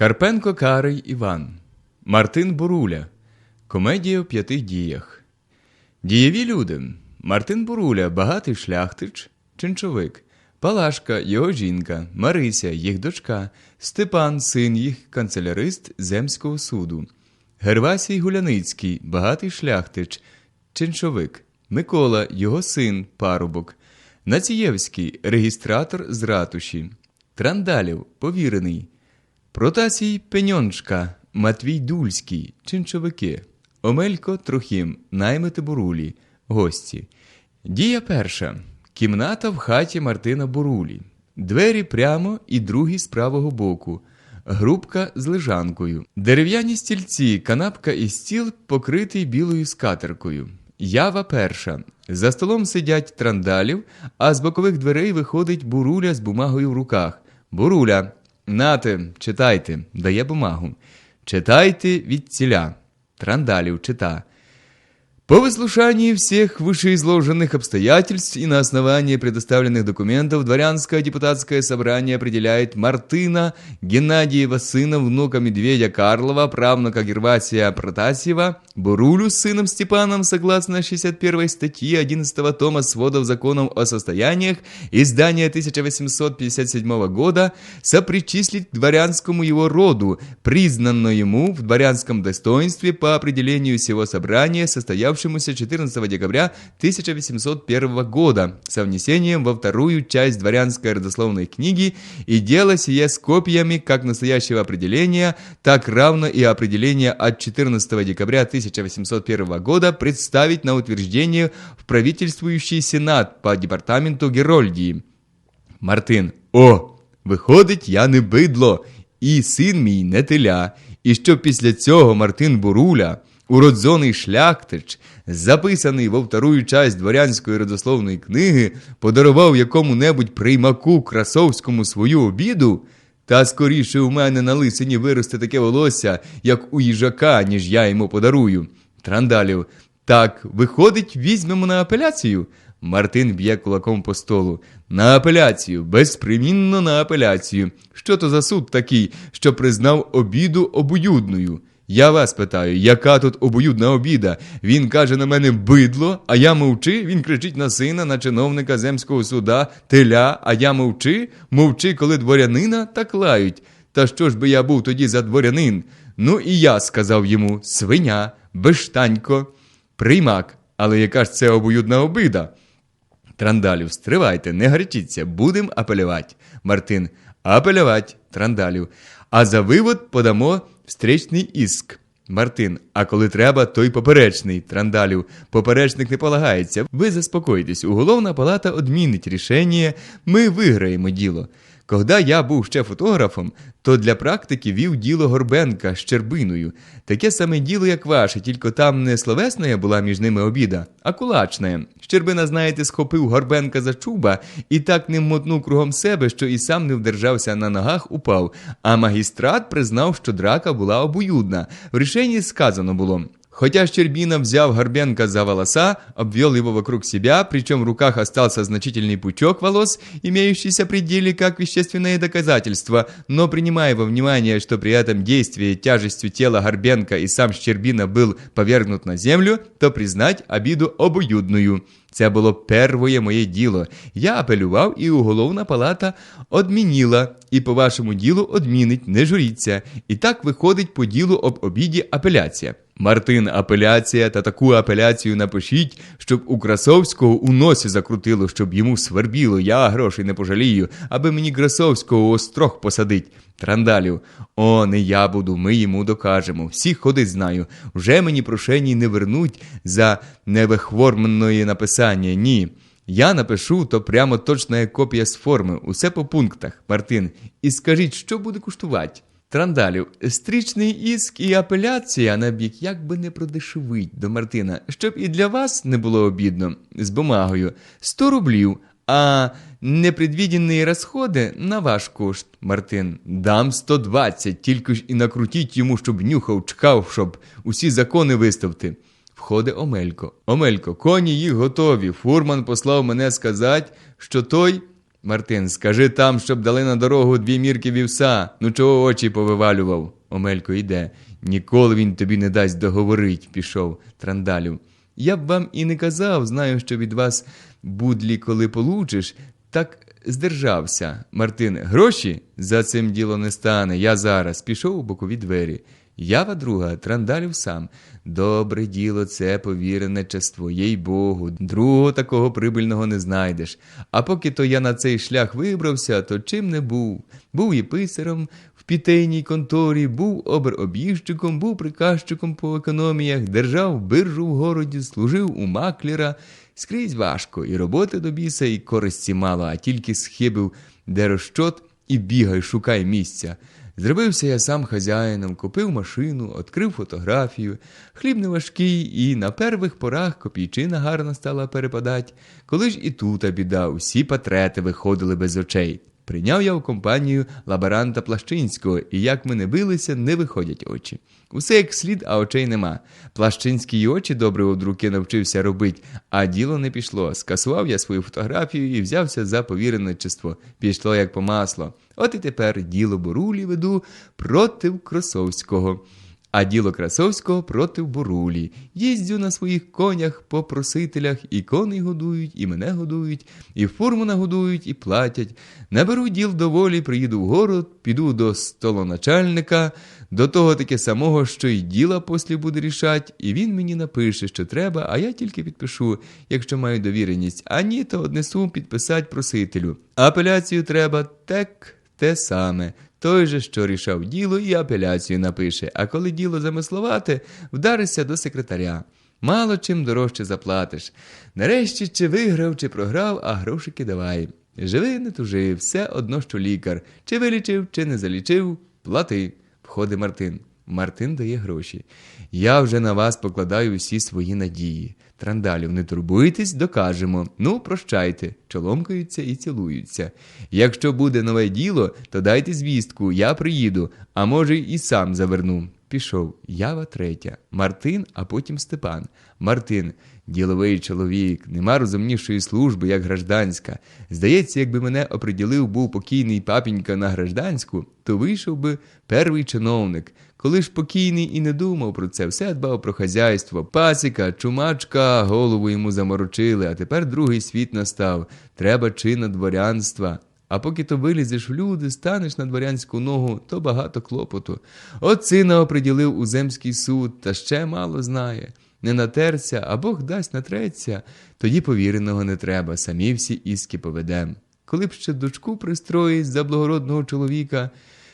Карпенко Карий Іван, Мартин Буруля. Комедія в п'яти діях. Дієві люди. Мартин Буруля, багатий шляхтич, чинчовик. Палашка, його жінка, Марися, їх дочка, Степан, син їх, канцелярист земського суду. Гервасій Гуляницький, багатий шляхтич, чинчовик. Микола, його син, парубок. Націєвський, регістратор з ратуші. Трандалів, повірений. Протасій Пеньоншка, Матвій Дульський, чинчовики, Омелько Трохім, наймити Бурулі, гості. Дія перша. Кімната в хаті Мартина Бурулі. Двері прямо і другі з правого боку. Грубка з лежанкою. Дерев'яні стільці, канапка і стіл покритий білою скатеркою. Ява перша. За столом сидять трандалів, а з бокових дверей виходить буруля з бумагою в руках. Буруля, нате, читайте, дає бумагу. Читайте від ціля. Трандалів чита. По выслушании всех вышеизложенных обстоятельств и на основании предоставленных документов дворянское депутатское собрание определяет Мартына Геннадиева, сына внука Медведя Карлова, правнука Гервасия Протасьева, Бурулю с сыном Степаном, согласно 61 статьи 11 тома сводов законов о состояниях издания 1857 года, сопричислить к дворянскому его роду, признанно ему в дворянском достоинстве по определению всего собрания, состоявшемуся 14 декабря 1801 года, со внесением во вторую часть дворянской родословной книги и дело сие с копиями как настоящего определения, так равно и определения от 14 декабря 1801 года представить на утверждение в правительствующий сенат по департаменту Герольдии. Мартин. О, виходить, я не бидло, і син мій не теля. І що після цього Мартин Буруля, уродзоний шляхтич, записаний во вторую часть дворянської родословної книги, подарував якому-небудь приймаку красовському свою обіду, та скоріше у мене на лисині виросте таке волосся, як у їжака, ніж я йому подарую. Трандалів. Так, виходить, візьмемо на апеляцію. Мартин б'є кулаком по столу. На апеляцію, безпримінно на апеляцію. Що то за суд такий, що признав обіду обоюдною? Я вас питаю, яка тут обоюдна обіда? Він каже на мене бидло, а я мовчи. Він кричить на сина, на чиновника земського суда, теля, а я мовчи, мовчи, коли дворянина так лають. Та що ж би я був тоді за дворянин? Ну і я сказав йому свиня, бештанько, приймак. Але яка ж це обоюдна обида? Трандалів, стривайте, не гарчіться, будем апелювати. Мартин, апелювати, Трандалів. А за вивод подамо встречний іск. Мартин, а коли треба, то й поперечний. Трандалів, поперечник не полагається. Ви заспокойтесь, уголовна палата одмінить рішення, ми виграємо діло. Когда я був ще фотографом, то для практики вів діло Горбенка з Щербиною. Таке саме діло, як ваше, тільки там не словесна була між ними обіда, а кулачна. Щербина, знаєте, схопив Горбенка за чуба і так ним мотнув кругом себе, що і сам не вдержався на ногах, упав. А магістрат признав, що драка була обоюдна. В рішенні сказано було. Хотя Щербина взяв Горбенка за волоса, обвел его вокруг себя, причем в руках остался значительный пучок волос, имеющийся при деле как вещественное доказательство, но принимая во внимание, что при этом действии тяжестью тела Горбенка и сам Щербина был повергнут на землю, то признать обиду обоюдную. Це було первоє моє діло. Я апелював, і уголовна палата одмінила, і по вашому ділу одмінить, не журіться. І так виходить по ділу об обіді апеляція. Мартин, апеляція та таку апеляцію напишіть, щоб у Красовського у носі закрутило, щоб йому свербіло, я грошей не пожалію, аби мені Красовського острог посадить. Трандалів, о, не я буду, ми йому докажемо. Всі ходи знаю. Вже мені прошені не вернуть за невихворменної написання. Ні. Я напишу, то прямо точна копія з форми, усе по пунктах, Мартин. І скажіть, що буде коштувати? Трандалів, стрічний іск і апеляція на бік, як би не продешевить до Мартина, щоб і для вас не було обідно з бумагою 100 рублів, а непредвідені розходи на ваш кошт, Мартин. Дам 120, тільки ж і накрутіть йому, щоб нюхав, чкав, щоб усі закони виставити. Входить Омелько. Омелько, коні їх готові. Фурман послав мене сказати, що той Мартин, скажи там, щоб дали на дорогу дві мірки вівса. Ну чого очі повивалював? Омелько йде. Ніколи він тобі не дасть договорить, пішов Трандалів. Я б вам і не казав, знаю, що від вас будлі, коли получиш, так здержався. Мартин, гроші? За цим діло не стане. Я зараз пішов у бокові двері. Ява друга, Трандалів сам. Добре діло це повірене чество, їй Богу. Другого такого прибильного не знайдеш. А поки то я на цей шлях вибрався, то чим не був. Був і писарем в пітейній конторі, був оберобіжчиком, був приказчиком по економіях, держав биржу в городі, служив у маклера. Скрізь важко, і роботи до біса, і користі мало, а тільки схибив, де розчот, і бігай, шукай місця. Зробився я сам хазяїном, купив машину, відкрив фотографію. Хліб не важкий, і на первих порах копійчина гарно стала перепадать. Коли ж і тута біда, усі патрети виходили без очей. Прийняв я в компанію лаборанта Плащинського, і як ми не билися, не виходять очі. Усе як слід, а очей нема. Плащинський і очі добре од руки навчився робить, а діло не пішло. Скасував я свою фотографію і взявся за повірене чество. Пішло як по масло. От і тепер діло Борулі веду проти Красовського. А діло Красовського проти Бурулі. Їздю на своїх конях по просителях, і коней годують, і мене годують, і фурмана годують, і платять. Наберу діл доволі, приїду в город, піду до столоначальника, до того таке самого, що й діла послі буде рішать, і він мені напише, що треба, а я тільки підпишу, якщо маю довіреність. А ні, то однесу підписать просителю. Апеляцію треба так те саме. Той же, що рішав діло, і апеляцію напише, а коли діло замисловате, вдаришся до секретаря. Мало чим дорожче заплатиш. Нарешті чи виграв, чи програв, а грошики давай. Живи, не тужи, все одно, що лікар. Чи вилічив, чи не залічив, плати. Входить Мартин. Мартин дає гроші. Я вже на вас покладаю всі свої надії. Трандалів, не турбуйтесь, докажемо. Ну, прощайте, чоломкаються і цілуються. Якщо буде нове діло, то дайте звістку, я приїду, а може, і сам заверну. Пішов. Ява третя. Мартин, а потім Степан. Мартин, діловий чоловік, нема розумнішої служби, як гражданська. Здається, якби мене оприділив був покійний папінька на гражданську, то вийшов би перший чиновник. Коли ж покійний і не думав про це, все дбав про хазяйство, пасіка, чумачка, голову йому заморочили, а тепер другий світ настав. Треба чина дворянства. А поки то вилізеш в люди, станеш на дворянську ногу, то багато клопоту. От сина оприділив у земський суд, та ще мало знає. Не натерся, а Бог дасть натреться, тоді повіреного не треба, самі всі іски поведем. Коли б ще дочку пристроїть за благородного чоловіка,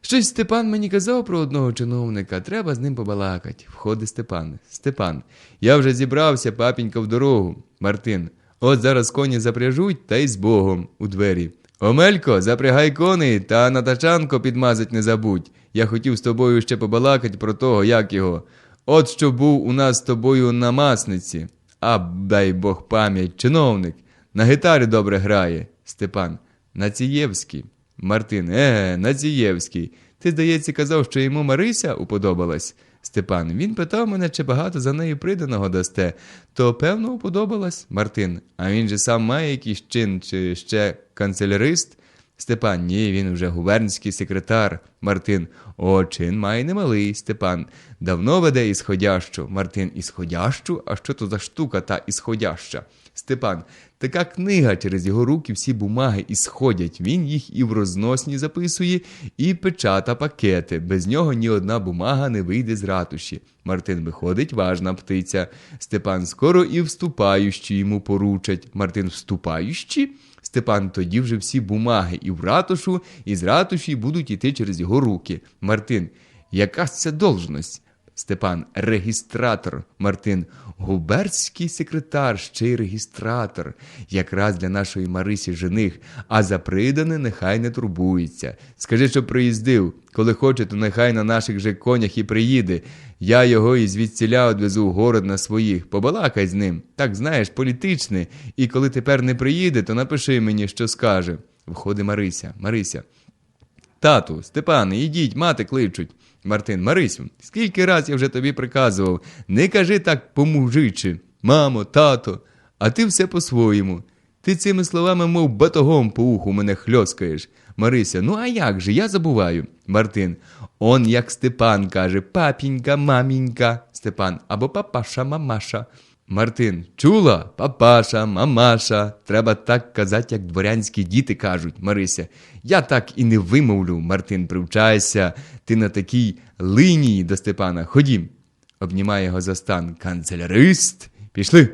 Щось Степан мені казав про одного чиновника, треба з ним побалакать. Входить Степан. Степан, я вже зібрався, папінька, в дорогу. Мартин. От зараз коні запряжуть, та й з Богом у двері. Омелько, запрягай коней, та на тачанко підмазать не забудь. Я хотів з тобою ще побалакать про того, як його. От що був у нас з тобою на масниці. А дай Бог пам'ять, чиновник. На гітарі добре грає. Степан. Націєвський. Мартин, е, Націєвський. Ти, здається, казав, що йому Марися уподобалась. Степан, він питав мене, чи багато за нею приданого дасте. То, певно, уподобалась. Мартин, а він же сам має якийсь чин, чи ще канцелярист? Степан, ні, він вже губернський секретар. Мартин, о, чин має немалий. Степан, давно веде ісходящу. Мартин, ісходящу? А що то за штука та ісходяща? Степан, така книга, через його руки всі бумаги ісходять. Він їх і в розносні записує, і печата пакети. Без нього ні одна бумага не вийде з ратуші. Мартин виходить, важна птиця. Степан скоро і вступаючі йому поручать. Мартин вступаючі? Степан, тоді вже всі бумаги і в ратушу, і з ратуші будуть іти через його руки. Мартин, яка це должність? Степан, регістратор. Мартин, губернський секретар, ще й регістратор. Якраз для нашої Марисі жених, а за придане нехай не турбується. Скажи, що приїздив. Коли хоче, то нехай на наших же конях і приїде. Я його із звідсіля одвезу в город на своїх. Побалакай з ним. Так знаєш, політичне. І коли тепер не приїде, то напиши мені, що скаже. Входить Марися. Марися. Тату, Степане, ідіть, мати кличуть. Мартин, Марисю, скільки раз я вже тобі приказував, не кажи так по-мужичі. Мамо, тато, а ти все по-своєму. Ти цими словами, мов батогом по уху мене хльоскаєш. Марися, ну а як же, я забуваю. Мартин. Он як Степан каже, папінька, мамінька. Степан, або папаша, мамаша. Мартин, чула? Папаша, мамаша. Треба так казати, як дворянські діти кажуть, Марися. Я так і не вимовлю, Мартин, привчайся. Ти на такій линії до Степана. Ходім. Обнімає його за стан. Канцелярист. Пішли.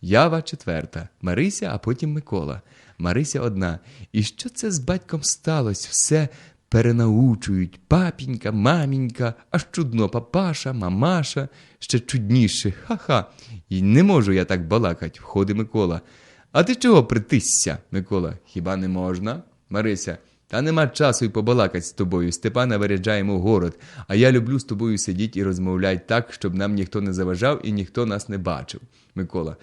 Ява четверта, Марися, а потім Микола. Марися одна. І що це з батьком сталося? Все перенаучують. Папінька, мамінька, аж чудно, папаша, мамаша, ще чудніше. Ха-ха. І не можу я так балакать, входить Микола. А ти чого притисся, Микола? Хіба не можна? Марися. Та нема часу й побалакать з тобою. Степана виряджаємо в город, а я люблю з тобою сидіти і розмовляти так, щоб нам ніхто не заважав і ніхто нас не бачив. Микола.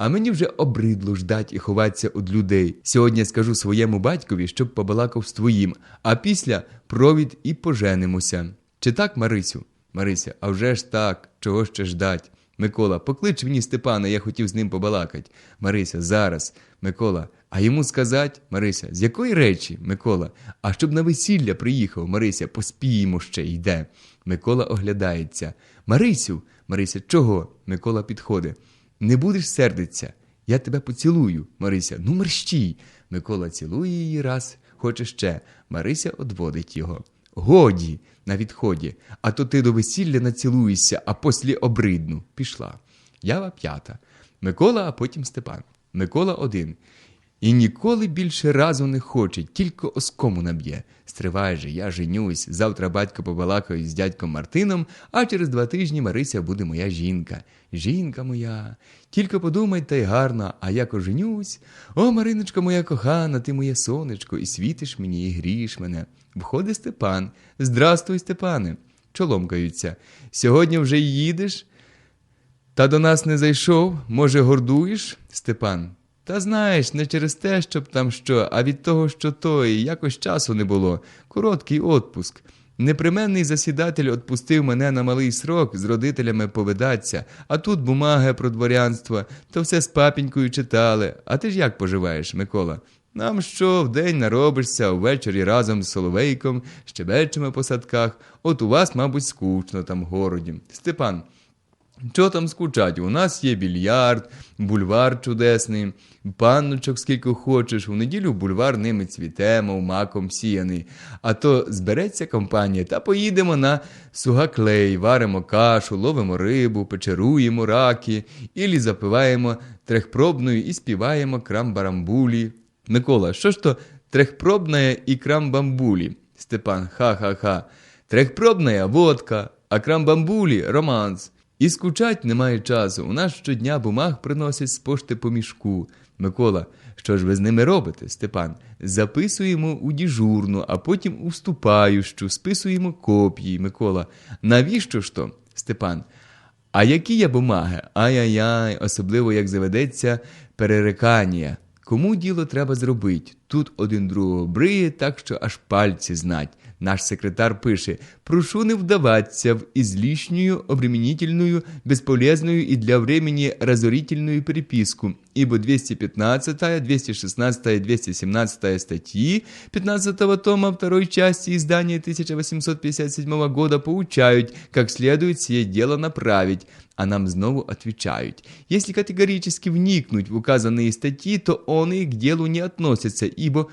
А мені вже обридло ждать і ховатися від людей. Сьогодні скажу своєму батькові, щоб побалакав з твоїм, а після провід і поженимося. Чи так, Марисю? Марися, а вже ж так, чого ще ждать? Микола, поклич мені Степана, я хотів з ним побалакать. Марися, зараз. Микола, а йому сказать, Марися, з якої речі, Микола? А щоб на весілля приїхав, Марися, поспіємо ще йде. Микола оглядається. Марисю, Марися, чого? Микола підходить. Не будеш сердиться. Я тебе поцілую, Марися. Ну мерщій. Микола цілує її раз, хоче ще. Марися одводить його. Годі, на відході, а то ти до весілля націлуєшся, а послі обридну. Пішла. Ява п'ята. Микола, а потім Степан. Микола один. І ніколи більше разу не хоче, тільки оскому наб'є. Стривай же, я женюсь. Завтра батько побалакає з дядьком Мартином, а через два тижні Марися буде моя жінка. Жінка моя. Тільки подумай, та й гарно, а як оженюсь. О, Мариночка моя кохана, ти моє сонечко, і світиш мені, і грієш мене. Входить Степан. Здрастуй, Степане. Чоломкаються. Сьогодні вже їдеш? Та до нас не зайшов, може, гордуєш, Степан? Та знаєш, не через те, щоб там що, а від того, що то, і якось часу не було. Короткий отпуск. Неприменний засідатель отпустив мене на малий срок з родителями повидаться, а тут бумаги про дворянство, то все з папінькою читали. А ти ж як поживаєш, Микола? Нам що, вдень наробишся, ввечері разом з Соловейком, щебечемо по садках. От у вас, мабуть, скучно там в городі. Степан. Що там скучать? У нас є більярд, бульвар чудесний, панночок скільки хочеш. У неділю бульвар ними цвіте, мов маком сіяний. А то збереться компанія та поїдемо на сугаклей, варимо кашу, ловимо рибу, печеруємо раки, ілі запиваємо трехпробною і співаємо крамбарамбулі. Микола, що ж то трехпробная і крамбамбулі? Степан, ха-ха-ха. Трехпробная водка, а крамбамбулі романс. І скучать немає часу. У нас щодня бумаг приносять з пошти по мішку. Микола, що ж ви з ними робите, Степан? Записуємо у діжурну, а потім у вступающу, списуємо копії. Микола. Навіщо ж то, Степан? А які є бумаги? Ай-яй-яй, особливо як заведеться перерекання. Кому діло треба зробити? Тут один другого бриє, так що аж пальці знать. Наш секретар пише: прошу не вдаватися в излишнюю, обременительную, бесполезную и для времени разорительную переписку, ибо 215, 216, 217 статьи 15 тома второй части издания 1857 года поучают, как следует сие дело направить, а нам знову отвечают. Если категорически вникнуть в указанные статьи, то они к делу не относятся, ибо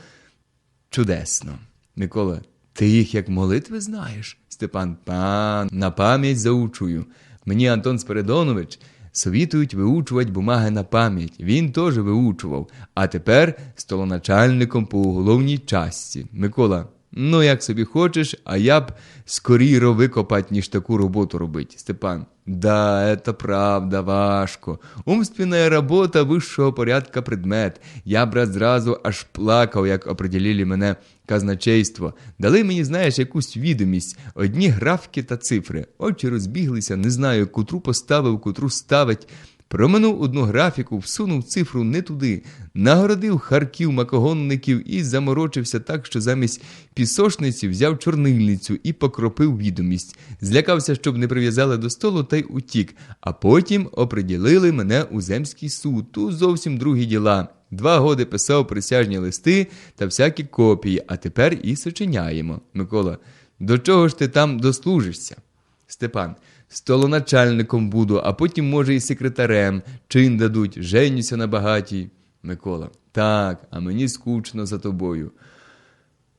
чудесно. Микола, ти їх як молитви знаєш? Степан, пан, на пам'ять заучую. Мені Антон Спиридонович совітують виучувати бумаги на пам'ять. Він теж виучував, а тепер столоначальником по уголовній часті. Микола, ну як собі хочеш, а я б скоріро викопать, ніж таку роботу робить. Степан, да, это правда, важко. Умственная работа вищого порядка предмет. Я, брат, зразу аж плакав, як оприділили мене казначейство. Дали мені, знаєш, якусь відомість, одні графки та цифри. Очі розбіглися, не знаю, котру поставив, котру ставить. Проминув одну графіку, всунув цифру не туди, нагородив харків макогонників і заморочився так, що замість пісошниці взяв чорнильницю і покропив відомість. Злякався, щоб не прив'язали до столу, та й утік. А потім оприділили мене у земський суд. Тут зовсім другі діла. Два годи писав присяжні листи та всякі копії, а тепер і сочиняємо. Микола, до чого ж ти там дослужишся? Степан, столоначальником буду, а потім, може, і секретарем. Чин дадуть, женюся на багатій. Микола, так, а мені скучно за тобою.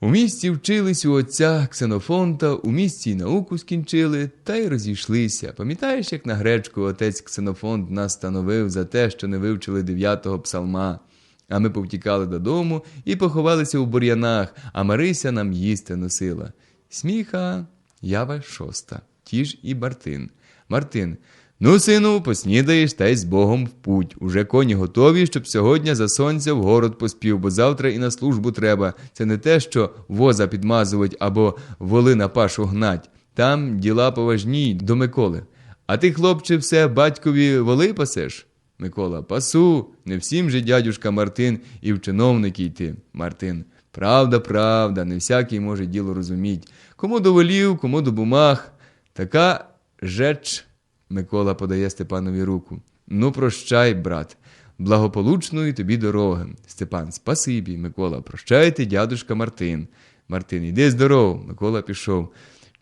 У місті вчились у отця Ксенофонта, у місті й науку скінчили, та й розійшлися. Пам'ятаєш, як на гречку отець Ксенофонт нас становив за те, що не вивчили дев'ятого псалма. А ми повтікали додому і поховалися у бур'янах, а Марися нам їсти носила. Сміха, ява шоста, ті ж і Мартин. Мартин. Ну, сину, поснідаєш та й з Богом в путь. Уже коні готові, щоб сьогодні за сонця в город поспів, бо завтра і на службу треба. Це не те, що воза підмазувати або воли на пашу гнать. Там діла поважні до Миколи. А ти, хлопче, все батькові воли пасеш? Микола, пасу, не всім же дядюшка Мартин і в чиновники йти. Мартин. Правда, правда, не всякий може діло розуміть. Кому до волів, кому до бумаг. Така жеч. Микола подає Степанові руку. Ну, прощай, брат. Благополучної тобі дороги. Степан, спасибі, Микола, прощайте, дядушка Мартин. Мартин, іди здоров. Микола пішов.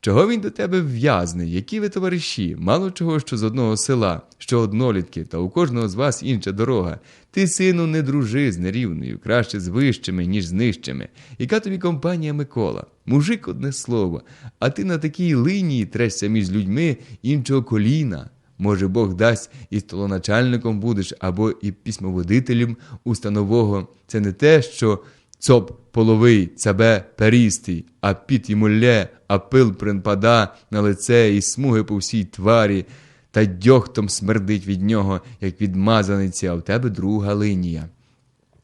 Чого він до тебе в'язний? Які ви товариші? Мало чого, що з одного села, що однолітки, та у кожного з вас інша дорога. Ти, сину, не дружи з нерівною, краще з вищими, ніж з нижчими. Яка тобі компанія Микола? Мужик одне слово, а ти на такій линії трешся між людьми іншого коліна. Може, Бог дасть і столоначальником будеш, або і письмоводителем установого. Це не те, що цоп половий, цабе перістий, а піт йому лє, а пил принпада на лице і смуги по всій тварі, та дьогтом смердить від нього, як від мазаниці, а в тебе друга линія.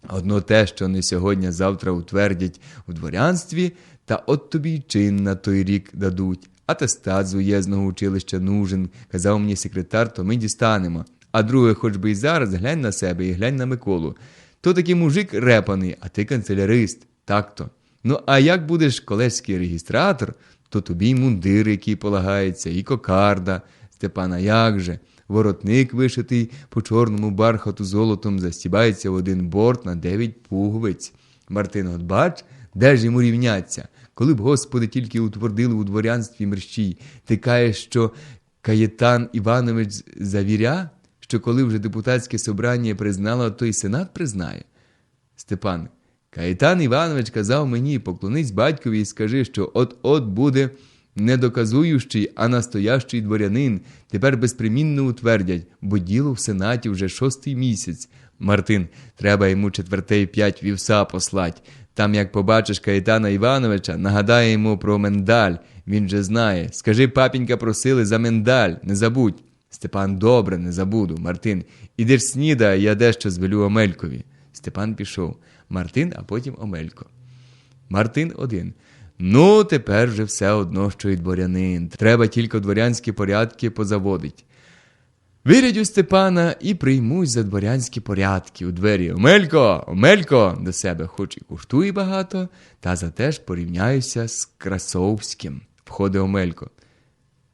Одно те, що не сьогодні, завтра утвердять у дворянстві, та от тобі й чин на той рік дадуть. Атестат з уєзного училища нужен, казав мені секретар, то ми дістанемо. А друге, хоч би й зараз, глянь на себе і глянь на Миколу. То такий мужик репаний, а ти канцелярист. Так-то. Ну, а як будеш колежський регістратор, то тобі й мундир, який полагається, і кокарда. Степана, як же? Воротник вишитий по чорному бархату золотом застібається в один борт на дев'ять пуговиць. Мартин, от бач, де ж йому рівняться? Коли б, Господи, тільки утвердили у дворянстві мерщій, ти каєш, що Каєтан Іванович завіря, що коли вже депутатське собрання признало, то й сенат признає. Степан, Каєтан Іванович казав мені, поклонись батькові і скажи, що от-от буде не доказуючий, а настоящий дворянин. Тепер безпримінно утвердять, бо діло в сенаті вже шостий місяць. Мартин, треба йому четвертей п'ять вівса послать. Там, як побачиш Каєтана Івановича, нагадає йому про мендаль. Він же знає. Скажи, папінька просили за мендаль, не забудь. Степан, добре, не забуду. Мартин, іди ж снідай, я дещо звелю Омелькові. Степан пішов. Мартин, а потім Омелько. Мартин один. Ну, тепер вже все одно, що й дворянин. Треба тільки дворянські порядки позаводить. Вирядю Степана і приймусь за дворянські порядки у двері. Омелько, Омелько, до себе хоч і куштує багато, та зате ж порівняюся з Красовським. Входить Омелько.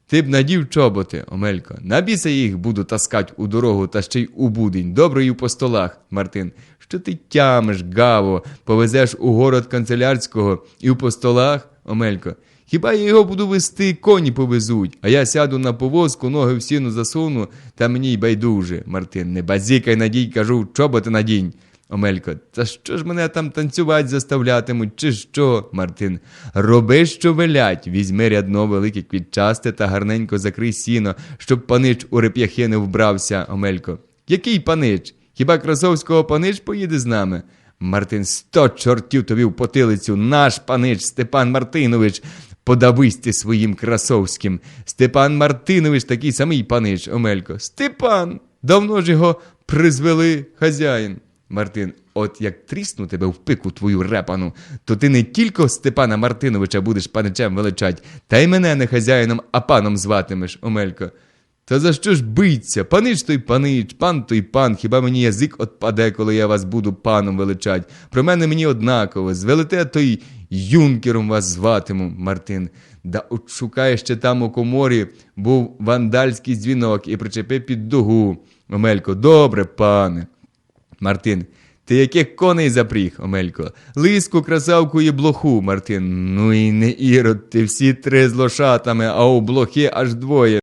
Ти б надів чоботи, Омелько. Набіса їх буду таскать у дорогу та ще й у будень. Добре й по столах, Мартин. Що ти тямиш, гаво, повезеш у город канцелярського і в постолах, Омелько. Хіба я його буду вести, коні повезуть, а я сяду на повозку, ноги в сіну засуну, та мені й байдуже, Мартин. Не базікай надій, кажу, чоботи надінь. Омелько, та що ж мене там танцювати заставлятимуть, чи що, Мартин? Роби, що велять, візьми рядно велике квітчасте та гарненько закрий сіно, щоб панич у реп'яхи не вбрався, Омелько. Який панич? Хіба Красовського панич поїде з нами? Мартин, сто чортів тобі в потилицю, наш панич Степан Мартинович. Подавись ти своїм Красовським. Степан Мартинович такий самий панич, Омелько. Степан! Давно ж його призвели хазяїн. Мартин, от як трісну тебе в пику твою репану, то ти не тільки Степана Мартиновича будеш паничем величать, та й мене не хазяїном, а паном зватимеш, Омелько. Та за що ж биться? Панич той панич, пан той пан, хіба мені язик отпаде, коли я вас буду паном величать? Про мене мені однаково, звелите, то й юнкером вас зватиму, Мартин. Да от шукай ще там у коморі, був вандальський дзвінок і причепи під дугу. Омелько, добре, пане. Мартин, Ти яких коней запріг, Омелько? Лиску, красавку і блоху, Мартин. Ну і не ірод, ти всі три з лошатами, а у блохи аж двоє.